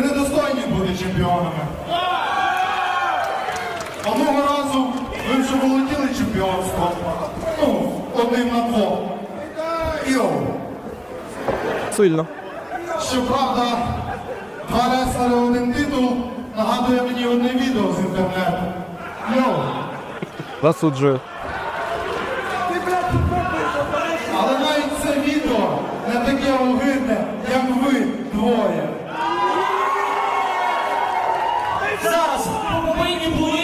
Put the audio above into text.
Ви не достойні бути чемпіонами. Одного разу ви вже володіли чемпіонством. Ну, одним на двох. Йоу. Сильно. Щоправда, два реслери один титул нагадує мені одне відео з інтернету. Йоу. Засуджую. Але навіть це відео не таке огидне, як ви Зараз повинні були